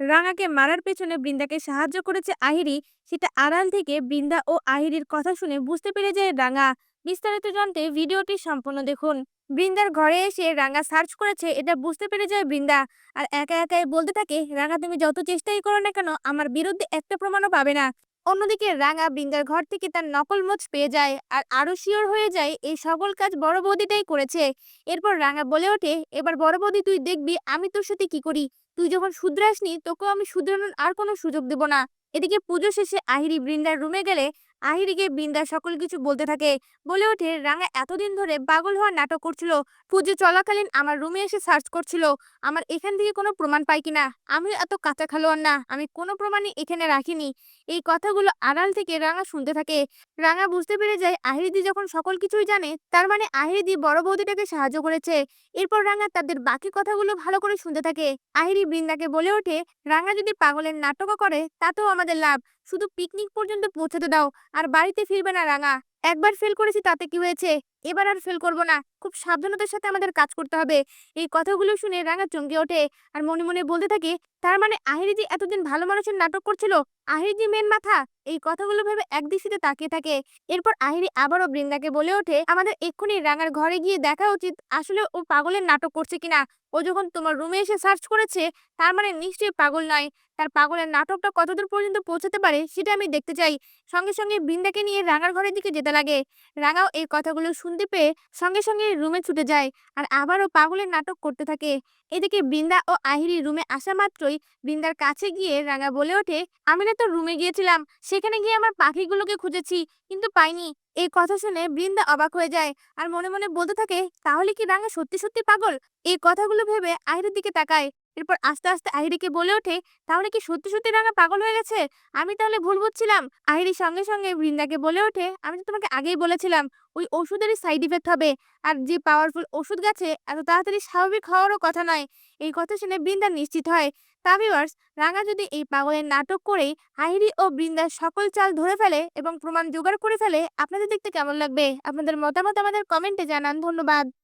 রাঙাকে মারার পেছনে বৃন্দাকে সাহায্য করেছে আহিরি। সেটা আড়াল থেকে বৃন্দা ও আহিরির কথা শুনে বুঝতে পেরে যায় রাঙা। বিস্তারিত জানতে ভিডিওটি সম্পূর্ণ দেখুন। বৃন্দার ঘরে এসে রাঙা সার্চ করেছে, এটা বুঝতে পেরে যায় বৃন্দা। আর একা একাই বলতে থাকে, রাঙা, তুমি যত চেষ্টাই করো না কেন, আমার বিরুদ্ধে একটা প্রমাণও পাবে না। অন্যদিকে রাঙা বৃন্দার ঘর থেকে তার নকল মোচ পেয়ে যায় আর আরও শিওর হয়ে যায়, এই সকল কাজ বড় বৌদিটাই করেছে। এরপর রাঙা বলে ওঠে, এবার বড় বৌদি, তুই দেখবি আমি তোর সাথে কি করি? তুই যখন শুধরাসনি তোকেও আমি শুধরানোর আর কোনো সুযোগ দেব না। এদিকে পুজো শেষে আহিরি বৃন্দার রুমে গেলে আহিরিকে বিন্দা সকল কিছু বলতে থাকে। বলে ওঠে, রাঙা এতদিন ধরে পাগল হওয়ার নাটক করছিল, পুজো চলাকালীন আমার রুমে এসে সার্চ করছিল, আমার এখান থেকে কোনো প্রমাণ পাই কিনা? আমি এত কাঁচা খেলোয়াড় না, আমি কোনো প্রমাণই এখানে রাখিনি। এই কথাগুলো আড়াল থেকে রাঙা শুনতে থাকে। রাঙা বুঝতে পেরে যায় আহিরিদি যখন সকল কিছুই জানে, তার মানে আহিরিদি বড় বৌদিটাকে সাহায্য করেছে। এরপর রাঙা তাদের বাকি কথাগুলো ভালো করে শুনতে থাকে। আহিরি বৃন্দাকে বলে ওঠে, রাঙা যদি পাগলের নাটকও করে, তাতেও আমাদের লাভ। শুধু পিকনিক পর্যন্ত পৌঁছাতে দাও আর বাড়িতে ফিরবে না রাঙা। একবার ফেল করেছি তাতে কি হয়েছে? এবার আর ফেল করব না। খুব সাবধানতার সাথে আমাদের কাজ করতে হবে। এই কথাগুলো শুনে রাঙা চমকে ওঠে আর মনে মনে বলতে থাকে, তার মানে আহিরিজি এতদিন ভালো মানুষের নাটক করছিল? আহিরিজি মেন মাথা? এই কথাগুলো ভেবে একদৃষ্টিতে তাকিয়ে থাকে। এরপর আহিরি আবারও বৃন্দাকে বলে ওঠে, আমাদের এক্ষুনি রাঙার ঘরে গিয়ে দেখা উচিত, আসলে ও পাগলের নাটক করছে কিনা? ও যখন তোমার রুমে এসে সার্চ করেছে, তার মানে নিশ্চয়ই পাগল নয়। তার পাগলের নাটকটা কতদূর পর্যন্ত পৌঁছাতে পারে, সেটা আমি দেখতে চাই। সঙ্গে সঙ্গে বৃন্দাকে নিয়ে রাঙার ঘরের দিকে যেতে লাগে। রাঙাও এই কথাগুলো শুনতে পেয়ে সঙ্গে সঙ্গে রুমে ছুটে যায় আর আবারও পাগলের নাটক করতে থাকে। এদিকে বৃন্দা ও আহিরি রুমে আসা মাত্রই বৃন্দার কাছে গিয়ে রাঙা বলে ওঠে, আমি না তো রুমে গিয়েছিলাম, সেখানে গিয়ে আমার পাখিগুলোকে খুঁজেছি, কিন্তু পাইনি। এই কথা শুনে বৃন্দা অবাক হয়ে যায় আর মনে মনে বলতে থাকে, তাহলে কি রাঙা সত্যি সত্যি পাগল? এই কথাগুলো ভেবে আহিরের দিকে তাকায়। এরপর আস্তে আস্তে আহিরিকে বলে ওঠে, তাহলে কি সত্যি সত্যি রাঙা পাগল হয়ে গেছে? আমি তাহলে ভুল বুঝছিলাম। আহিরি সঙ্গে সঙ্গে বৃন্দাকে বলে ওঠে, আমি তো তোমাকে আগেই বলেছিলাম, ওই ওষুধেরই সাইড ইফেক্ট হবে। আর যে পাওয়ারফুল ওষুধ গেছে, এত তাড়াতাড়ি স্বাভাবিক হওয়ারও কথা নয়। এই কথা শুনে বৃন্দা নিশ্চিত হয়। তা ভিউয়ার্স রাঙা যদি এই পাগলের নাটক করেই আহিরি ও বৃন্দার সকল চাল ধরে ফেলে এবং প্রমাণ জোগাড় করে ফেলে, আপনাদের দেখতে কেমন লাগবে? আপনাদের মতামত আমাদের কমেন্টে জানান। ধন্যবাদ।